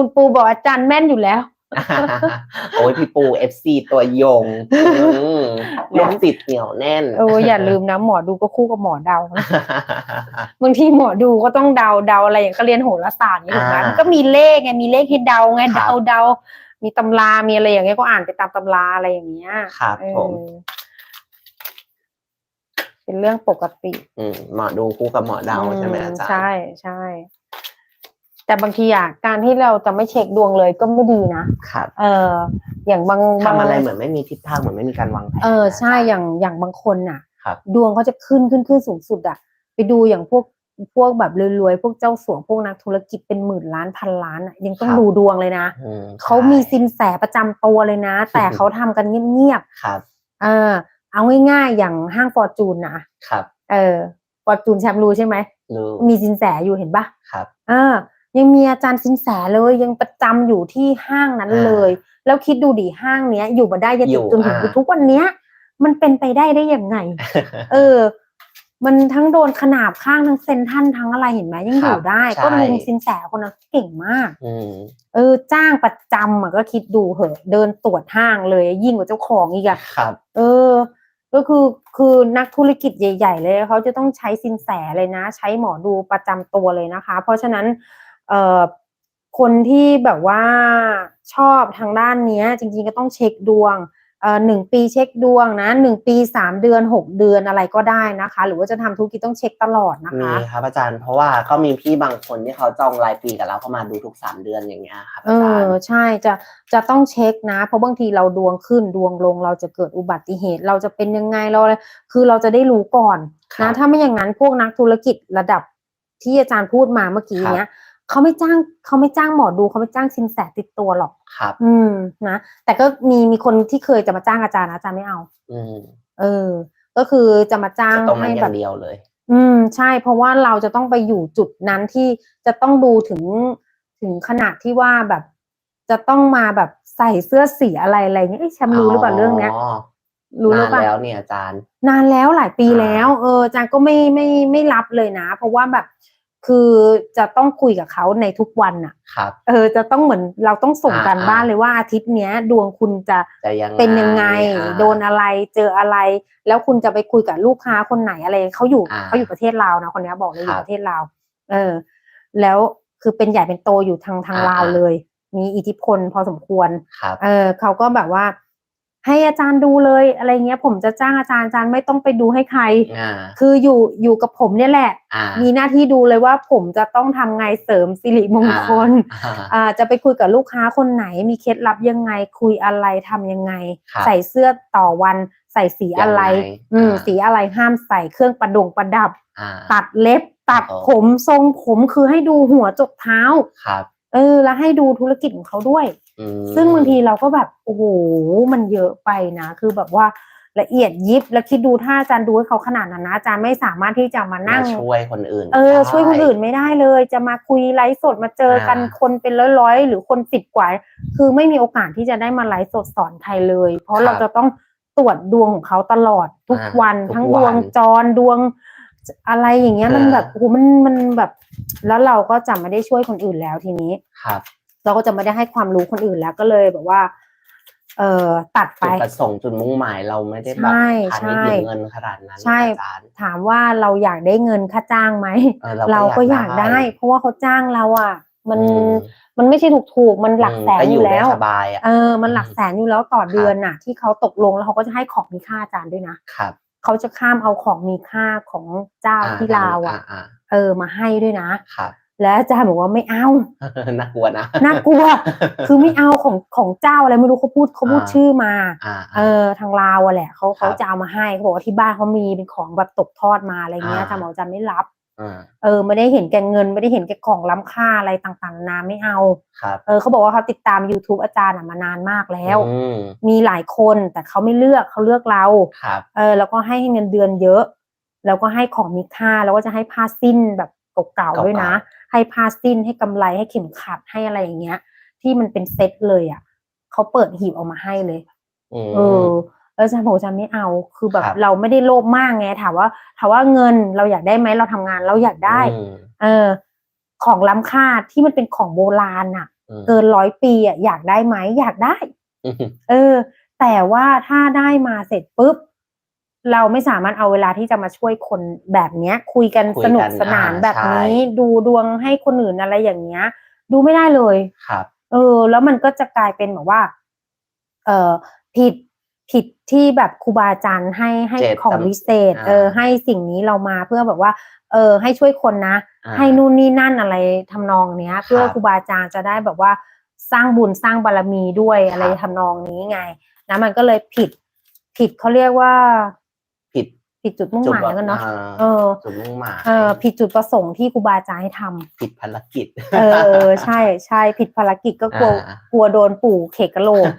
คุณปูบอกอาจารย์แม่นอยู่แล้ว โอ้ยพี่ปูเอฟซีตัวยงอืมลูกติดเหนียวแน่นเอออย่าลืมนะ หมอดูก็คู่กับหมอเดานะบางทีหมอดูก็ต้องเดาเดาอะไรอย่างก็เรียนโหราศาสตร์นี่ถูกไหมอ่ามัมันก็มีเลขไงมีเลขให้เดาไงครับเดาเดามีตำรามีอะไรอย่างเงี้ยก็อ่านไปตามตำราอะไรอย่างเงี้ยครับเออผมเป็นเรื่องปกติ อืมหมอดูคู่กับหมอเดาใช่ไหมอาจารย์ใช่ใช่ แต่บางทีอะการที่เราจะไม่เช็คดวงเลยก็ไม่ดีนะครับเอออย่างบางบางทำอะไรเหมือนไม่มีทิศทางเหมือนไม่มีการวางแผนเออใช่นะอย่างอย่างบางคนน่ะครับดวงเขาจะขึ้นขึ้นขึ้นสูงสุดอะไปดูอย่างพวกพวกแบบรวยๆพวกเจ้าสัวพวกนักธุรกิจเป็นหมื่นล้านพันล้านอะยังต้องครับดูดวงเลยนะอืมเขามีใช่สินแสประจำตัวเลยนะ แต่เขาทำกันเงียบครับๆเออเอาง่ายๆอย่างห้างฟอร์จูนนะครับ เออฟอร์จูนแชมป์รู้ใช่ไหมรู้มีสินแสอยู่เห็นปะครับ เออ ยังมีอาจารย์สินแสเลยยังประจำอยู่ที่ห้างนั้นอ่าเลย แล้วคิดดูดิห้างเนี้ย อยู่มาได้ยันอยู่จนถึงอ่าทุกวันเนี้ย มันเป็นไปได้ได้ยังไง เออ มันทั้งโดนขนาบข้างทั้งเซนทรันทั้งอะไรเห็นไหมยังอยู่ได้ใช่ก็ลุงสินแสคนนั้นเก่งมากอืมเออ จ้างประจำอะก็คิดดูเหอะ เดินตรวจห้างเลย ยิ่งกว่าเจ้าของอีกอะครับเออก็คือคือนักธุรกิจใหญ่ ๆ เลยเขาจะต้องใช้สินแสเลยนะ ใช้หมอดูประจำตัวเลยนะคะ เพราะฉะนั้น เอ่อคนที่แบบว่าชอบทางด้านเนี้ยจริงๆก็ต้องเช็คดวงเอ่อหนึ่งปีเช็คดวงนะหนึ่งปีสามเดือนหกเดือนอะไรก็ได้นะคะ หรือว่าจะทำธุรกิจต้องเช็คตลอดนะมีคะครับอาจารย์เพราะว่าก็มีพี่บางคนที่เขาจองรายปีกับเราเข้ามาดูทุกสามเดือนอย่างเงี้ยครับเออาจารอย์ใช่จะจะต้องเช็คนะ เพราะบางทีเราดวงขึ้นดวงลงเราจะเกิดอุบัติเหตุ เราจะเป็นยังไงเราอะไรคือเราจะได้รู้ก่อนครับนะถ้าไม่อย่างนั้นพวกนักธุรกิจระดับที่อาจารย์พูดมาเมื่อกี้เนี้ย เขาไม่จ้างเขาไม่จ้างหมอดูเขาไม่จ้างสินแสติดตัวหรอก ครับ อืมนะแต่ก็มีมีคนที่เคยจะมาจ้างอาจารย์นะอาจารย์ไม่เอา อืมเออ ก็คือจะมาจ้างตรงนั้ให้นอแบย่าบงเดียวเลย อืมใช่ เพราะว่าเราจะต้องไปอยู่จุดนั้นที่จะต้องดูถึงถึงขนาดที่ว่าแบบ จะต้องมาแบบใส่เสื้อสีอะไรอะไรเงี้ยเอ้ยแชมป์รู้หรือเปล่าเรื่องเนี้ย รู้หรือเปนานล่าแล้วเนี่ยอาจารย์ นานแล้วหลายปีอ่าแล้ว เอออาจารย์ก็ไม่ไม่ไม่รับเลยนะ เพราะว่าแบบ คือจะต้องคุยกับเขาในทุกวันอะครับ เออจะต้องเหมือนเราต้องส่งอ่าการบ้านอ่าเลยว่าอาทิตย์เนี้ย ดวงคุณจะจะยังไงเป็นยังไง อ่า โดนอะไรเจออะไร แล้วคุณจะไปคุยกับลูกค้าคนไหนอะไรเขาอยู่อ่าเขาอยู่ประเทศลาวนะคนเนี้ยบอกเลยอครัยู่บประเทศลาวเออ แล้วคือเป็นใหญ่เป็นโตอยู่ทางทางอ่าลาวอ่า เลย มีอิทธิพลพอสมควร ครับ เออเขาก็แบบว่า ให้อาจารย์ดูเลยอะไรเงี้ย ผมจะจ้างอาจารย์อาจารย์ไม่ต้องไปดูให้ใคร อ่า คืออยู่อยู่กับผมเนี่ยแหละ อ่ามีหน้าที่ดูเลยว่าผมจะต้องทำไงเสริมสิริมงคลอ่า อ่าจะไปคุยกับลูกค้าคนไหน มีเคล็ดลับยังไง คุยอะไรทำยังไง ครับ ใส่เสื้อต่อวันใส่สีอะไร ยังไงอืมอ่าสีอะไรห้ามใส่เครื่องประดงประดับ อ่า ตัดเล็บ ตัดอ๋อ ผมทรงผมคือให้ดูหัวจดเท้า ครับ เออ แล้วให้ดูธุรกิจของเขาด้วยอืม ซึ่งบางทีเราก็แบบโอ้โหมันเยอะไปนะ คือแบบว่าละเอียดยิบแล้วคิดดูถ้าอาจารย์ดูให้เขาขนาดนั้นนะอาจารย์ไม่สามารถที่จะมานั่งมาช่วยคนอื่น เออได้ช่วยคนอื่นไม่ได้เลย จะมาคุยไลฟ์สดมาเจอกันอ่าคนเป็นร้อยๆหรือคนสิบกว่า คือไม่มีโอกาสที่จะได้มาไลฟ์สดสอนใครเลย เพราะเราจะต้องตรวจดวงของเขาตลอดทุกอ่าวันทุกทั้งวัดนวงจรดวงอะไรอย่างเงี้ยมันอ่าแบบโอ้โหมันมันแบบ แล้วเราก็จะไม่ได้ช่วยคนอื่นแล้วทีนี้ครับ เราก็จะไม่ได้ให้ความรู้คนอื่นแล้วก็เลยแบบว่า เออตัดไป จุดประสงค์จุดมุ่งหมายเราไม่ได้แบบใช่พาใช่ณิชย์หรือเงินขนาดนั้นใช่ อาจารย์ ถามว่าเราอยากได้เงินค่าจ้างไหมเออเราก็อยากได้ เพราะว่าเขาจ้างเราอะ มันอืม มันไม่ใช่ถูกถูกๆมันหลักแสนก็อยู่แล้วได้สบายอะ เออ มันหลักอืมแสนอยู่แล้วต่อครับเดือนน่ะ ที่เขาตกลงแล้วเขาก็จะให้ของมีค่าอาจารย์ด้วยนะครับเขาจะข้ามเอาของมีค่าของเจ้าที่ลาวอะอ่าเออมาให้ด้วยนะ ครับ แล้วอาจารย์บอกว่าไม่เอาน่ากลัวนะน่ากลัว คือไม่เอาของของเจ้าอะไรไม่รู้เขาพูดเขาพูดอ่าชื่อมาอ่าเออทางลาวอะแหละเขาครัเขาบจะเอามาให้เขาบอกว่าที่บ้านเขามีเป็นของแบบตกทอดมาอะไรเงี้ยอ่าอาจารย์บอกอาจารย์ไม่รับอ่าเออไม่ได้เห็นแก่เงินไม่ได้เห็นแก่ของล้ำค่าอะไรต่างๆนานาไม่เอาครับเออเขาบอกว่าเขาติดตาม YouTube อาจารย์อะมานานมากแล้วอืมมีหลายคนแต่เขาไม่เลือกเขาเลือกเราครับเออแล้วก็ให้เงินเดือนเยอะ แล้วก็ให้ของมีค่าแล้วก็จะให้ผ้าสิ้นแบบ เก่าๆด้วยนะ ให้ผ้าสิ้นให้กำไรให้เข็มขัดให้อะไรอย่างเงี้ย ที่มันเป็นเซ็ตเลยอะเขาเปิดหีบออกมาให้เลยอืมเออแล้วอาจารย์บอกอาจารย์ไม่เอา คือแบบครับเราไม่ได้โลภมากไง ถามว่าถามว่าเงินเราอยากได้ไหมเราทำงานเราอยากได้อืมเออ ของล้ำค่าที่มันเป็นของโบราณอะอืมเกินร้อยปีอะอยากได้ไหมอยากได้อืมเออ แต่ว่าถ้าได้มาเสร็จปุ๊บ เราไม่สามารถเอาเวลาที่จะมาช่วยคนแบบเนี้ย คุยกันคุยสนุกกันสนานอ่าแบบนี้ ใช่ ดูดวงให้คนอื่นอะไรอย่างเงี้ย ดูไม่ได้เลย ครับ เออ แล้วมันก็จะกลายเป็นแบบว่า เออผิดผิดที่แบบครูบาอาจารย์ให้ให้เจตของนาวิเศษ อ่า เออ ให้สิ่งนี้เรามาเพื่อแบบว่า เออ ให้ช่วยคนนะ อ่า ให้นู่นนี่นั่นอะไรทำนองเนี้ย เพื่อครับครูบาอาจารย์จะได้แบบว่าสร้างบุญสร้างบารมีด้วยอะไรครับ ทำนองนี้ไงนะมันก็เลยผิด ผิดเขาเรียกว่า ผิดผิดจุดมุ่งหมายแล้วกันเนาะอ่เออจุดมุ่งหมายเออผิดจุดประสงค์ที่ครูบาอาจารย์ให้ทำผิดภารกิจ เออใช่ใช่ผิดภารกิจก็กลัวอ่ากลัวโดนปู่เขกกะโหลก